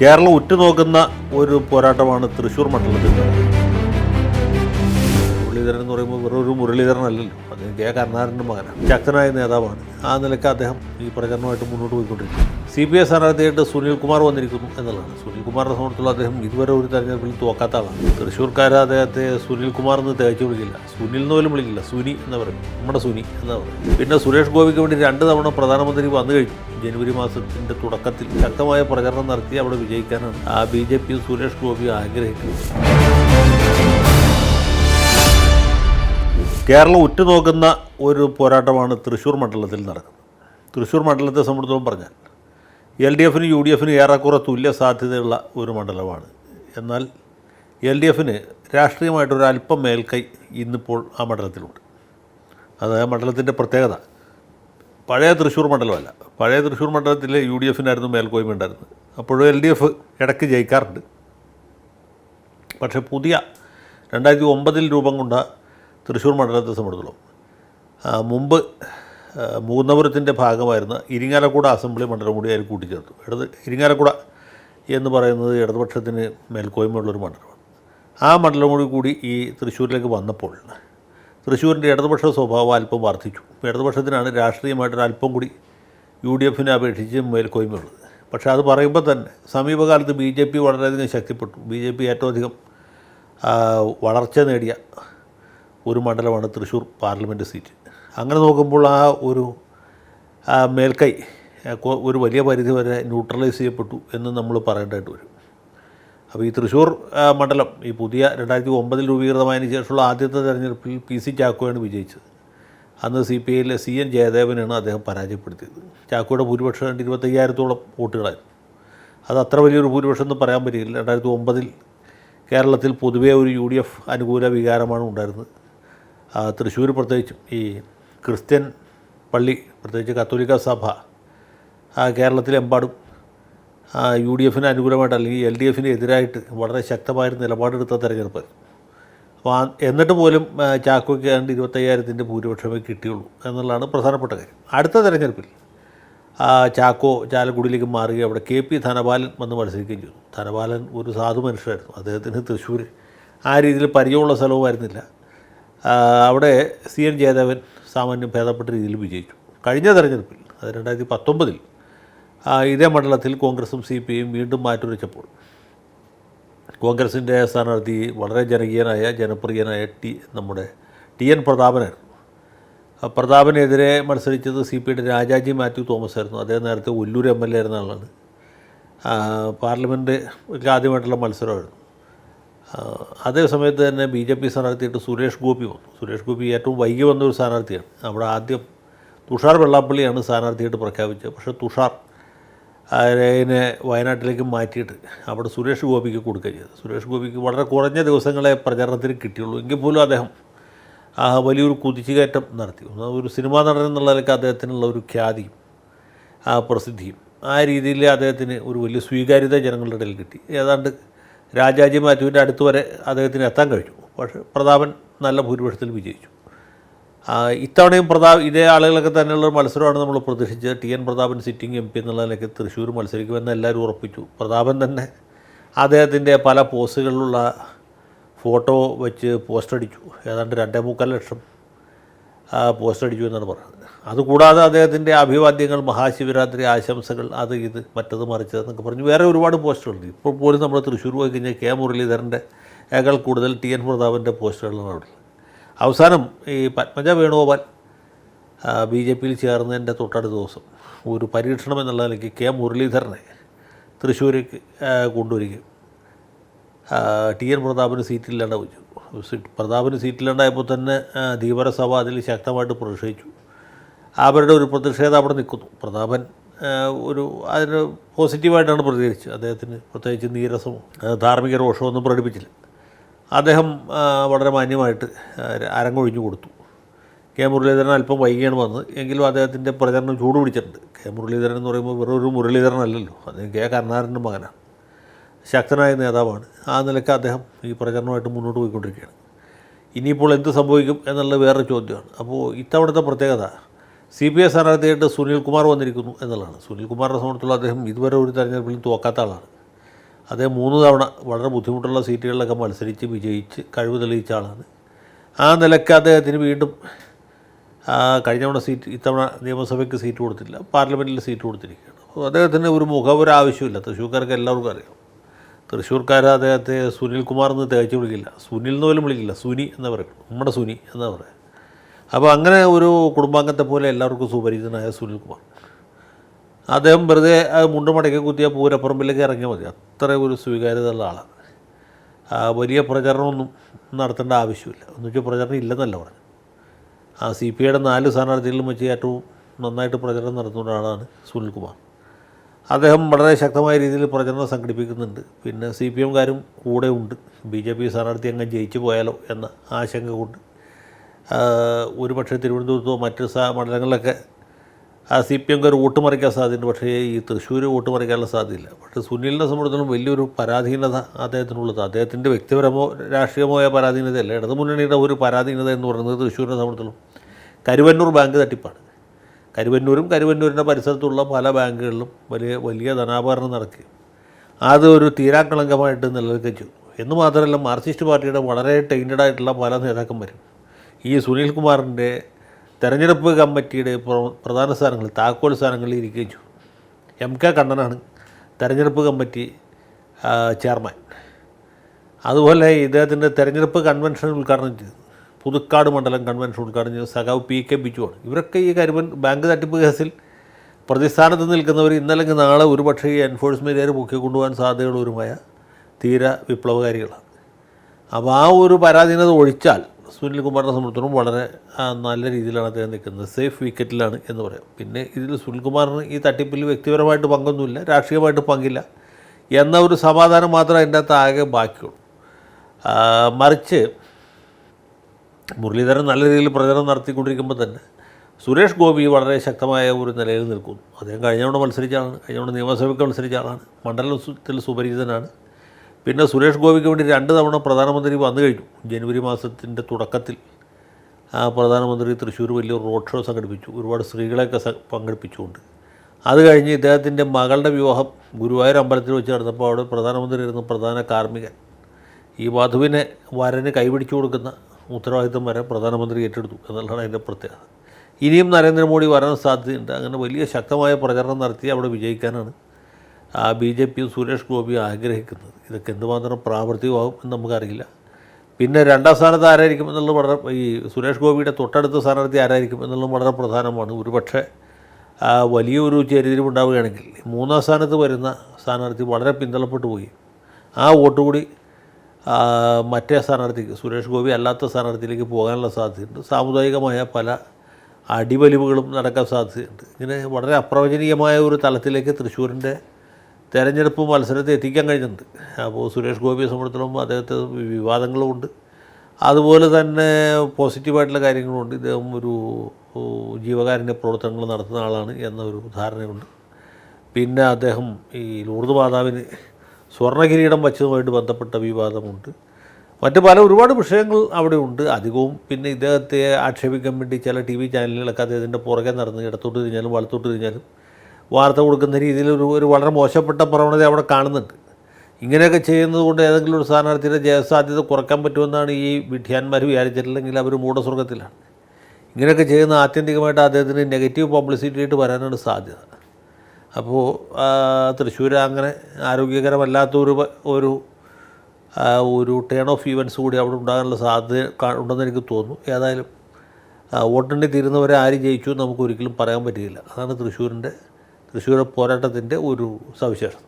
കേരളം ഉറ്റുനോക്കുന്ന ഒരു പോരാട്ടമാണ് തൃശ്ശൂർ മണ്ഡലത്തിൽ. മുരളീധരൻ എന്ന് പറയുമ്പോൾ വെറൊരു ഒരു മുരളീധരൻ അദ്ദേഹം കെ കരുണാകരന്റെ മകനാണ്. ശക്തനായ നേതാവാണ്. ആ നിലയ്ക്ക് അദ്ദേഹം ഈ പ്രചരണമായിട്ട് മുന്നോട്ട് പോയിക്കൊണ്ടിരിക്കുന്നു. സി പി എസ് സ്ഥാനാർത്ഥിയായിട്ട് സുനിൽ കുമാർ വന്നിരിക്കുന്നു എന്നുള്ളതാണ്. സുനിൽ കുമാറിനെ സംബന്ധിച്ചുള്ള അദ്ദേഹം ഇതുവരെ ഒരു തെരഞ്ഞെടുപ്പിൽ തോക്കാത്ത ആളാണ്. തൃശ്ശൂർക്കാർ അദ്ദേഹത്തെ സുനിൽ കുമാർ എന്ന് തേച്ച് വിളിക്കില്ല. സുനിൽ എന്ന് പോലും വിളിക്കില്ല. സുനി എന്ന് പറയും. നമ്മുടെ സുനി എന്ന് പറയും പിന്നെ സുരേഷ് ഗോപിക്ക് വേണ്ടി രണ്ട് തവണ പ്രധാനമന്ത്രി വന്നു കഴിഞ്ഞു. ജനുവരി മാസത്തിന്റെ തുടക്കത്തിൽ ശക്തമായ പ്രചരണം നടത്തി അവിടെ വിജയിക്കാനാണ് ആ ബി ജെ സുരേഷ് ഗോപി ആഗ്രഹിക്കുന്നത്. കേരളം ഉറ്റുനോക്കുന്ന ഒരു പോരാട്ടമാണ് തൃശ്ശൂർ മണ്ഡലത്തിൽ നടക്കുന്നത്. തൃശ്ശൂർ മണ്ഡലത്തെ സംബന്ധിച്ചോളം പറഞ്ഞാൽ എൽ ഡി എഫിന് യു ഡി എഫിന് ഏറെക്കുറെ തുല്യ സാധ്യതയുള്ള ഒരു മണ്ഡലമാണ്. എന്നാൽ എൽ ഡി എഫിന് രാഷ്ട്രീയമായിട്ടൊരു അല്പം മേൽക്കൈ ഇന്നിപ്പോൾ ആ മണ്ഡലത്തിലുണ്ട്. അത് ആ മണ്ഡലത്തിന്റെ പ്രത്യേകത പഴയ തൃശ്ശൂർ മണ്ഡലമല്ല. പഴയ തൃശ്ശൂർ മണ്ഡലത്തിൽ യു ഡി എഫിനായിരുന്നു മേൽക്കോയ്മ ഉണ്ടായിരുന്നത്. അപ്പോഴും എൽ ഡി എഫ് ഇടയ്ക്ക് ജയിക്കാറുണ്ട്. പക്ഷേ പുതിയ രണ്ടായിരത്തി ഒമ്പതിൽ രൂപം കൊണ്ട തൃശ്ശൂർ മണ്ഡലത്തെ സംബന്ധിച്ചോളം. ആ, മുമ്പ് മൂന്നപുരത്തിന്റെ ഭാഗമായിരുന്ന ഇരിങ്ങാലക്കുട അസംബ്ലി മണ്ഡലം കൂടി അതിൽ കൂട്ടിച്ചേർത്തു. ഇടത് ഇരിങ്ങാലക്കുട എന്ന് പറയുന്നത് ഇടതുപക്ഷത്തിന് മേൽക്കോയ്മയുള്ളൊരു മണ്ഡലമാണ്. ആ മണ്ഡലം കൂടി കൂടി ഈ തൃശ്ശൂരിലേക്ക് വന്നപ്പോൾ തൃശ്ശൂരിന്റെ ഇടതുപക്ഷ സ്വഭാവം അല്പം വർദ്ധിച്ചു. ഇടതുപക്ഷത്തിനാണ് രാഷ്ട്രീയമായിട്ട് അല്പം കൂടി യു ഡി എഫിനെ അപേക്ഷിച്ച് മേൽക്കോയ്മയുള്ളത്. പക്ഷേ അത് പറയുമ്പോൾ തന്നെ സമീപകാലത്ത് ബി ജെ പി വളരെയധികം ശക്തിപ്പെട്ടു. ബി ജെ പി ഏറ്റവും അധികം വളർച്ച നേടിയ ഒരു മണ്ഡലമാണ് തൃശ്ശൂർ പാർലമെന്റ് സീറ്റ്. അങ്ങനെ നോക്കുമ്പോൾ ആ ഒരു മേൽക്കൈ ഒരു വലിയ പരിധി വരെ ന്യൂട്രലൈസ് ചെയ്യപ്പെട്ടു എന്ന് നമ്മൾ പറയേണ്ടതായിട്ട് വരും. അപ്പോൾ ഈ തൃശ്ശൂർ മണ്ഡലം ഈ പുതിയ രണ്ടായിരത്തി ഒമ്പതിൽ രൂപീകൃതമായതിനു ശേഷമുള്ള ആദ്യത്തെ തെരഞ്ഞെടുപ്പിൽ പി സി ചാക്കോയാണ് വിജയിച്ചത്. അന്ന് സി പി ഐയിലെ സി എൻ ജയദേവനാണ് അദ്ദേഹം പരാജയപ്പെടുത്തിയത്. ചാക്കോയുടെ ഭൂരിപക്ഷം രണ്ട് ഇരുപത്തയ്യായിരത്തോളം വോട്ടുകളായിരുന്നു. അത് അത്ര വലിയൊരു ഭൂരിപക്ഷം എന്ന് പറയാൻ പറ്റില്ല രണ്ടായിരത്തി ഒമ്പതിൽ കേരളത്തിൽ പൊതുവേ ഒരു യു ഡി എഫ് അനുകൂല വികാരമാണ് ഉണ്ടായിരുന്നത്. തൃശ്ശൂർ പ്രത്യേകിച്ചും ഈ ക്രിസ്ത്യൻ പള്ളി പ്രത്യേകിച്ച് കത്തോലിക്ക സഭ കേരളത്തിലെമ്പാടും യു ഡി എഫിന് അനുകൂലമായിട്ട് അല്ലെങ്കിൽ എൽ ഡി എഫിന് എതിരായിട്ട് വളരെ ശക്തമായൊരു നിലപാടെടുത്ത തെരഞ്ഞെടുപ്പ്. അപ്പോൾ എന്നിട്ട് പോലും ചാക്കോയ്ക്ക് ഏതാണ്ട് ഇരുപത്തയ്യായിരത്തിന്റെ ഭൂരിപക്ഷമേ കിട്ടിയുള്ളൂ എന്നുള്ളതാണ് പ്രധാനപ്പെട്ട കാര്യം. അടുത്ത തെരഞ്ഞെടുപ്പിൽ ചാക്കോ ചാലക്കുടിയിലേക്ക് മാറുകയും അവിടെ കെ പി ധനപാലൻ വന്ന് മത്സരിക്കുകയും ചെയ്തു. ധനപാലൻ ഒരു സാധു മനുഷ്യരായിരുന്നു അദ്ദേഹത്തിന് തൃശ്ശൂർ ആ രീതിയിൽ പരിചയമുള്ള സ്ഥലവുമായിരുന്നില്ല അവിടെ സി എൻ ജയദേവൻ സാമാന്യം ഭേദപ്പെട്ട രീതിയിൽ വിജയിച്ചു. കഴിഞ്ഞ തെരഞ്ഞെടുപ്പിൽ അത് രണ്ടായിരത്തി പത്തൊമ്പതിൽ ഇതേ മണ്ഡലത്തിൽ കോൺഗ്രസും സി പി ഐയും വീണ്ടും മാറ്റുരച്ചപ്പോൾ കോൺഗ്രസിന്റെ സ്ഥാനാർത്ഥി വളരെ ജനകീയനായ ജനപ്രിയനായ ടി നമ്മുടെ ടി എൻ പ്രതാപനായിരുന്നു. പ്രതാപനെതിരെ മത്സരിച്ചത് സി പി ഐയുടെ രാജാജി മാത്യു തോമസ് ആയിരുന്നു. അദ്ദേഹം നേരത്തെ ഒല്ലൂർ എം എൽ എ ആയിരുന്ന ആളാണ്. പാർലമെന്റ് ആദ്യമായിട്ടുള്ള മത്സരമായിരുന്നു. അതേ സമയത്ത് തന്നെ ബി ജെ പി സ്ഥാനാർത്ഥിയായിട്ട് സുരേഷ് ഗോപി വന്നു. സുരേഷ് ഗോപി ഏറ്റവും വൈകി വന്ന ഒരു സ്ഥാനാർത്ഥിയാണ്. അവിടെ ആദ്യം തുഷാർ വെള്ളാപ്പള്ളിയാണ് സ്ഥാനാർത്ഥിയായിട്ട് പ്രഖ്യാപിച്ചത്. പക്ഷേ തുഷാർ അതിനെ വയനാട്ടിലേക്ക് മാറ്റിയിട്ട് അവിടെ സുരേഷ് ഗോപിക്ക് കൊടുക്കുക ചെയ്തു. സുരേഷ് ഗോപിക്ക് വളരെ കുറഞ്ഞ ദിവസങ്ങളെ പ്രചാരണത്തിന് കിട്ടിയുള്ളൂ. എങ്കിൽ പോലും അദ്ദേഹം വലിയൊരു കുതിച്ചുകയറ്റം നടത്തി. ഒരു സിനിമാ നടൻ എന്നുള്ള നിലയ്ക്ക് അദ്ദേഹത്തിനുള്ള ഒരു ഖ്യാതിയും പ്രസിദ്ധിയും ആ രീതിയിൽ അദ്ദേഹത്തിന് ഒരു വലിയ സ്വീകാര്യത ജനങ്ങളുടെ ഇടയിൽ കിട്ടി. ഏതാണ്ട് രാജാജി മാത്യുവിന്റെ അടുത്ത് വരെ അദ്ദേഹത്തിന് എത്താൻ കഴിഞ്ഞു. പക്ഷേ പ്രതാപൻ നല്ല ഭൂരിപക്ഷത്തിൽ വിജയിച്ചു. ഇത്തവണയും പ്രതാപ് ഇതേ ആളുകളൊക്കെ തന്നെയുള്ള മത്സരമാണ് നമ്മൾ പ്രതീക്ഷിച്ചത്. T N Prathapan sitting M P എന്നുള്ള തൃശ്ശൂർ മത്സരിക്കുമെന്ന് എല്ലാവരും ഉറപ്പിച്ചു. പ്രതാപൻ തന്നെ അദ്ദേഹത്തിന്റെ പല പോസ്റ്റുകളിലുള്ള ഫോട്ടോ വെച്ച് പോസ്റ്റടിച്ചു. ഏതാണ്ട് രണ്ടേ മുക്കാൽ ലക്ഷം പോസ്റ്റ് അടിച്ചു എന്നാണ് പറയുന്നത് അതുകൂടാതെ അദ്ദേഹത്തിന്റെ അഭിവാദ്യങ്ങൾ മഹാശിവരാത്രി ആശംസകൾ അത് ഇത് മറ്റത് മറിച്ചത് എന്നൊക്കെ പറഞ്ഞ്. വേറെ ഒരുപാട് പോസ്റ്ററുണ്ട്. ഇപ്പോൾ പോലും നമ്മൾ തൃശ്ശൂർ പോയി കഴിഞ്ഞാൽ കെ. മുരളീധരന്റെ ഏക്കാൾ കൂടുതൽ ടി. എൻ. പ്രതാപന്റെ പോസ്റ്ററുകളാണ് അവിടെ അവസാനം ഈ പത്മജ വേണുഗോപാൽ ബി ജെ പിയിൽ ചേർന്നതിന്റെ തൊട്ടടുത്ത ദിവസം ഒരു പരീക്ഷണം എന്നുള്ള നിലയ്ക്ക് കെ. മുരളീധരനെ തൃശ്ശൂരേക്ക് കൊണ്ടുവരികയും ടി. എൻ. പ്രതാപന് സീറ്റില്ലാണ്ട് വെച്ചു പ്രതാപന് സീറ്റിലുണ്ടായപ്പോൾ തന്നെ ധീവരസഭ അതിൽ ശക്തമായിട്ട് പ്രതിഷേധിച്ചു. അവരുടെ ഒരു പ്രതിഷേധം അവിടെ നിൽക്കുന്നു. പ്രതാപൻ ഒരു അതിന് പോസിറ്റീവായിട്ടാണ് പ്രതികരിച്ചത്. അദ്ദേഹത്തിന് പ്രത്യേകിച്ച് നീരസമോ ധാർമ്മിക രോഷമോ ഒന്നും പ്രകടിപ്പിച്ചില്ല. അദ്ദേഹം വളരെ മാന്യമായിട്ട് അരങ്ങൊഴിഞ്ഞു കൊടുത്തു. കെ. മുരളീധരൻ അല്പം വൈകിയാണ് വന്നത്. എങ്കിലും അദ്ദേഹത്തിന്റെ പ്രചരണം ചൂട് പിടിച്ചിട്ടുണ്ട് കെ. മുരളീധരൻ എന്ന് പറയുമ്പോൾ വെറൊരു മുരളീധരൻ അല്ലല്ലോ അദ്ദേഹം കെ. കരുണാകരന്റെ മകനാണ്. ശക്തനായ നേതാവാണ്. ആ നിലയ്ക്ക് അദ്ദേഹം ഈ പ്രചരണമായിട്ട് മുന്നോട്ട് പോയിക്കൊണ്ടിരിക്കുകയാണ്. ഇനിയിപ്പോൾ എന്ത് സംഭവിക്കും എന്നുള്ളത് വേറൊരു ചോദ്യമാണ്. അപ്പോൾ ഇത്തവണത്തെ പ്രത്യേകത സി പി എസ് സ്ഥാനാർത്ഥിയായിട്ട് സുനിൽ കുമാർ വന്നിരിക്കുന്നു എന്നുള്ളതാണ്. സുനിൽകുമാറിനെ സംബന്ധിച്ചുള്ള അദ്ദേഹം ഇതുവരെ ഒരു തെരഞ്ഞെടുപ്പിലും തോക്കാത്ത ആളാണ്. അദ്ദേഹം മൂന്ന് തവണ വളരെ ബുദ്ധിമുട്ടുള്ള സീറ്റുകളിലൊക്കെ മത്സരിച്ച് വിജയിച്ച് കഴിവ് തെളിയിച്ച ആളാണ്. ആ നിലയ്ക്ക് അദ്ദേഹത്തിന് വീണ്ടും കഴിഞ്ഞ തവണ സീറ്റ് ഇത്തവണ നിയമസഭയ്ക്ക് സീറ്റ് കൊടുത്തില്ല പാർലമെന്റിൽ സീറ്റ് കൊടുത്തിരിക്കുകയാണ്. അപ്പോൾ അദ്ദേഹത്തിന് ഒരു മുഖം ഒരു ആവശ്യമില്ല തൃശ്ശൂർക്കാർക്ക് എല്ലാവർക്കും അറിയാം. തൃശ്ശൂർക്കാർ അദ്ദേഹത്തെ സുനിൽ കുമാർ എന്ന് തേച്ച് വിളിക്കില്ല. സുനിൽ എന്ന് പോലും വിളിക്കില്ല. സുനി എന്ന് പറയും. നമ്മുടെ സുനി എന്നാ പറയുക അപ്പോൾ അങ്ങനെ ഒരു കുടുംബാംഗത്തെ പോലെ എല്ലാവർക്കും സുപരിചിതനായ സുനിൽ കുമാർ അദ്ദേഹം വെറുതെ മുണ്ട് മടക്കി കുത്തിയ പൂരപ്പറമ്പിലേക്ക് ഇറങ്ങിയാൽ മതി. അത്ര ഒരു സ്വീകാര്യതയുള്ള ആളാണ്. വലിയ പ്രചരണമൊന്നും നടത്തേണ്ട ആവശ്യമില്ല. എന്ന് വെച്ചാൽ പ്രചരണം ഇല്ലെന്നല്ല പറഞ്ഞു ആ സി പി ഐയുടെ നാല് സ്ഥാനാർത്ഥികളിലും വെച്ച് ഏറ്റവും നന്നായിട്ട് പ്രചരണം നടത്തുന്ന ആളാണ് സുനിൽകുമാർ. അദ്ദേഹം വളരെ ശക്തമായ രീതിയിൽ പ്രചരണം സംഘടിപ്പിക്കുന്നുണ്ട്. പിന്നെ സി പി എംകാരും കൂടെ ഉണ്ട്. ബി ജെ പി സ്ഥാനാർത്ഥി അങ്ങ് ജയിച്ചു പോയാലോ എന്ന ആശങ്ക കൊണ്ട് ഒരു ഒരുപക്ഷെ തിരുവനന്തപുരത്തോ മറ്റ് മണ്ഡലങ്ങളിലൊക്കെ ആ സി പി എംകാർ വോട്ട് മറിക്കാൻ സാധ്യതയുണ്ട്. പക്ഷേ ഈ തൃശ്ശൂർ വോട്ട് മറിക്കാനുള്ള സാധ്യതയില്ല. പക്ഷേ സുനിലിനെ സംബന്ധിച്ചിടത്തോളം വലിയൊരു പരാധീനത അദ്ദേഹത്തിനുള്ളത്. അദ്ദേഹത്തിന്റെ വ്യക്തിപരമോ രാഷ്ട്രീയമോയ പരാധീനതയല്ല. ഇടതുമുന്നണിയുടെ ഒരു പരാധീനത എന്ന് പറയുന്നത് തൃശ്ശൂരിനെ സംബന്ധിച്ചിടത്തോളം കരുവന്നൂർ ബാങ്ക് തട്ടിപ്പാണ്. കരുവന്നൂരും കരുവന്നൂരിന്റെ പരിസരത്തുള്ള പല ബാങ്കുകളിലും വലിയ വലിയ ധനാപകരണം നടക്കി അത് ഒരു തീരാക്കളങ്കമായിട്ട് നിലനിൽക്കിച്ചു എന്ന് മാത്രമല്ല മാർക്സിസ്റ്റ് പാർട്ടിയുടെ വളരെ ടൈന്റഡ് ആയിട്ടുള്ള പല നേതാക്കന്മാരും. ഈ സുനിൽ കുമാറിന്റെ തെരഞ്ഞെടുപ്പ് കമ്മിറ്റിയുടെ പ്ര- പ്രധാന സ്ഥാനങ്ങളിൽ താക്കോൽ സ്ഥാനങ്ങളിൽ ഇരിക്കുകയും ചെയ്യും എം കെ കണ്ണനാണ് തെരഞ്ഞെടുപ്പ് കമ്മിറ്റി ചെയർമാൻ. അതുപോലെ ഇദ്ദേഹത്തിന്റെ തെരഞ്ഞെടുപ്പ് കൺവെൻഷൻ ഉദ്ഘാടനം ചെയ്തു. പുതുക്കാട് മണ്ഡലം കൺവെൻഷൻ ഉദ്ഘാടനം ചെയ്ത സഖാവ് പി കെ ബിജുവാണ്. ഇവരൊക്കെ ഈ കരുവൻ ബാങ്ക് തട്ടിപ്പ് കേസിൽ പ്രതിസ്ഥാനത്ത് നിൽക്കുന്നവർ ഇന്നല്ലെങ്കിൽ നാളെ ഒരുപക്ഷേ ഈ എൻഫോഴ്സ്മെന്റുകാർ പൊക്കിക്കൊണ്ടുപോകാൻ സാധ്യതയുള്ളവരുമായ തീര വിപ്ലവകാരികളാണ്. അപ്പോൾ ആ ഒരു പരാധീനത ഒഴിച്ചാൽ സുനിൽ കുമാറിനെ സംബന്ധിച്ചിടത്തോളം വളരെ നല്ല രീതിയിലാണ് അദ്ദേഹം നിൽക്കുന്നത്. സേഫ് വിക്കറ്റിലാണ് എന്ന് പറയാം. പിന്നെ ഇതിൽ സുനിൽ കുമാറിന് ഈ തട്ടിപ്പിൽ വ്യക്തിപരമായിട്ട് പങ്കൊന്നുമില്ല രാഷ്ട്രീയമായിട്ട് പങ്കില്ല എന്ന ഒരു സമാധാനം മാത്രമേ അതിന്റെ അകത്ത് ആകെ ബാക്കിയുള്ളൂ. മറിച്ച് മുരളീധരൻ നല്ല രീതിയിൽ പ്രചരണം നടത്തിക്കൊണ്ടിരിക്കുമ്പോൾ തന്നെ സുരേഷ് ഗോപി വളരെ ശക്തമായ ഒരു നിലയിൽ നിൽക്കുന്നു. അദ്ദേഹം കഴിഞ്ഞ തവണ മത്സരിച്ച ആളാണ്. കഴിഞ്ഞ തവണ നിയമസഭയ്ക്ക് മത്സരിച്ച ആളാണ്. മണ്ഡലത്തിൽ സുപരിചിതനാണ്. പിന്നെ സുരേഷ് ഗോപിക്ക് വേണ്ടി രണ്ട് തവണ പ്രധാനമന്ത്രി വന്നു കഴിഞ്ഞു. ജനുവരി മാസത്തിന്റെ തുടക്കത്തിൽ പ്രധാനമന്ത്രി തൃശ്ശൂർ വലിയൊരു റോഡ് ഷോ സംഘടിപ്പിച്ചു. ഒരുപാട് സ്ത്രീകളെയൊക്കെ പങ്കെടുപ്പിച്ചുകൊണ്ട്. അത് കഴിഞ്ഞ് ഇദ്ദേഹത്തിന്റെ മകളുടെ വിവാഹം ഗുരുവായൂർ അമ്പലത്തിൽ വെച്ച് നടന്നപ്പോൾ അവിടെ പ്രധാനമന്ത്രി ആയിരുന്നു പ്രധാന കാർമ്മികൻ. ഈ വധുവിനെ വരന് കൈപിടിച്ചു കൊടുക്കുന്ന ഉത്തരവാദിത്വം വരെ പ്രധാനമന്ത്രി ഏറ്റെടുത്തു എന്നുള്ളതാണ് അതിന്റെ പ്രത്യേകത. ഇനിയും നരേന്ദ്രമോദി വരാൻ സാധ്യതയുണ്ട്. അങ്ങനെ വലിയ ശക്തമായ പ്രചരണം നടത്തി അവിടെ വിജയിക്കാനാണ് ആ ബി ജെ പിയും സുരേഷ് ഗോപിയും ആഗ്രഹിക്കുന്നത്. ഇതൊക്കെ എന്തുമാത്രം പ്രാവർത്തികമാകും എന്ന് നമുക്കറിയില്ല. പിന്നെ രണ്ടാം സ്ഥാനത്ത് ആരായിരിക്കും എന്നുള്ളത് വളരെ ഈ സുരേഷ് ഗോപിയുടെ തൊട്ടടുത്ത സ്ഥാനാർത്ഥി ആരായിരിക്കും എന്നുള്ളത് വളരെ പ്രധാനമാണ്. ഒരുപക്ഷെ വലിയൊരു ചേരിതിരിവുണ്ടാവുകയാണെങ്കിൽ മൂന്നാം സ്ഥാനത്ത് വരുന്ന സ്ഥാനാർത്ഥി വളരെ പിന്തള്ളപ്പെട്ടു പോയി. ആ വോട്ട് കൂടി മറ്റേ സ്ഥാനാർത്ഥിക്ക് സുരേഷ് ഗോപി അല്ലാത്ത സ്ഥാനാർത്ഥിയിലേക്ക് പോകാനുള്ള സാധ്യതയുണ്ട്. സാമുദായികമായ പല അടിവലിവുകളും നടക്കാൻ സാധ്യതയുണ്ട്. ഇങ്ങനെ വളരെ അപ്രവചനീയമായ ഒരു തലത്തിലേക്ക് തൃശ്ശൂരിന്റെ തെരഞ്ഞെടുപ്പ് മത്സരത്തെ എത്തിക്കാൻ കഴിഞ്ഞിട്ടുണ്ട്. അപ്പോൾ സുരേഷ് ഗോപിയെ സംബന്ധിച്ചിടത്തോളം അദ്ദേഹത്തെ വിവാദങ്ങളുമുണ്ട്. അതുപോലെ തന്നെ പോസിറ്റീവായിട്ടുള്ള കാര്യങ്ങളുണ്ട് ഇദ്ദേഹം ഒരു ജീവകാരുണ്യ പ്രവർത്തനങ്ങൾ നടത്തുന്ന ആളാണ് എന്നൊരു ധാരണയുണ്ട്. പിന്നെ അദ്ദേഹം ഈ ലൂർദ് മാതാവിന് സ്വർണകിരീടം വച്ചതുമായിട്ട് ബന്ധപ്പെട്ട വിവാദമുണ്ട്. മറ്റു പല ഒരുപാട് വിഷയങ്ങൾ അവിടെ ഉണ്ട് അധികവും പിന്നെ ഇദ്ദേഹത്തെ ആക്ഷേപിക്കാൻ വേണ്ടി ചില ടി വി ചാനലുകളൊക്കെ അദ്ദേഹത്തിന്റെ പുറകെ നടന്ന് ഇടത്തോട്ട് തിരിഞ്ഞാലും വലത്തോട്ട് തിരിഞ്ഞാലും വാർത്ത കൊടുക്കുന്ന രീതിയിൽ ഒരു ഒരു വളരെ മോശപ്പെട്ട പ്രവണത അവിടെ കാണുന്നുണ്ട്. ഇങ്ങനെയൊക്കെ ചെയ്യുന്നത് കൊണ്ട് ഏതെങ്കിലും ഒരു സ്ഥാനാർത്ഥിയുടെ ജയസാധ്യത കുറയ്ക്കാൻ പറ്റുമെന്നാണ് ഈ വിഠ്യാന്മാർ വിചാരിച്ചിട്ടില്ലെങ്കിൽ അവർ മൂഢസ്വർഗത്തിലാണ്. ഇങ്ങനെയൊക്കെ ചെയ്യുന്ന ആത്യന്തികമായിട്ട് അദ്ദേഹത്തിന് നെഗറ്റീവ് പബ്ലിസിറ്റി ആയിട്ട് വരാനാണ് സാധ്യത. അപ്പോൾ തൃശ്ശൂർ അങ്ങനെ ആരോഗ്യകരമല്ലാത്ത ഒരു ഒരു ഒരു ടേൺ ഓഫ് ഈവൻസ് കൂടി അവിടെ ഉണ്ടാകാനുള്ള സാധ്യത ഉണ്ടെന്ന് എനിക്ക് തോന്നുന്നു. ഏതായാലും വോട്ടെണ്ണി തീരുന്നവരെ ആര് ജയിച്ചു നമുക്ക് ഒരിക്കലും പറയാൻ പറ്റില്ല അതാണ് തൃശ്ശൂരിന്റെ തൃശ്ശൂർ പോരാട്ടത്തിന്റെ ഒരു സവിശേഷത.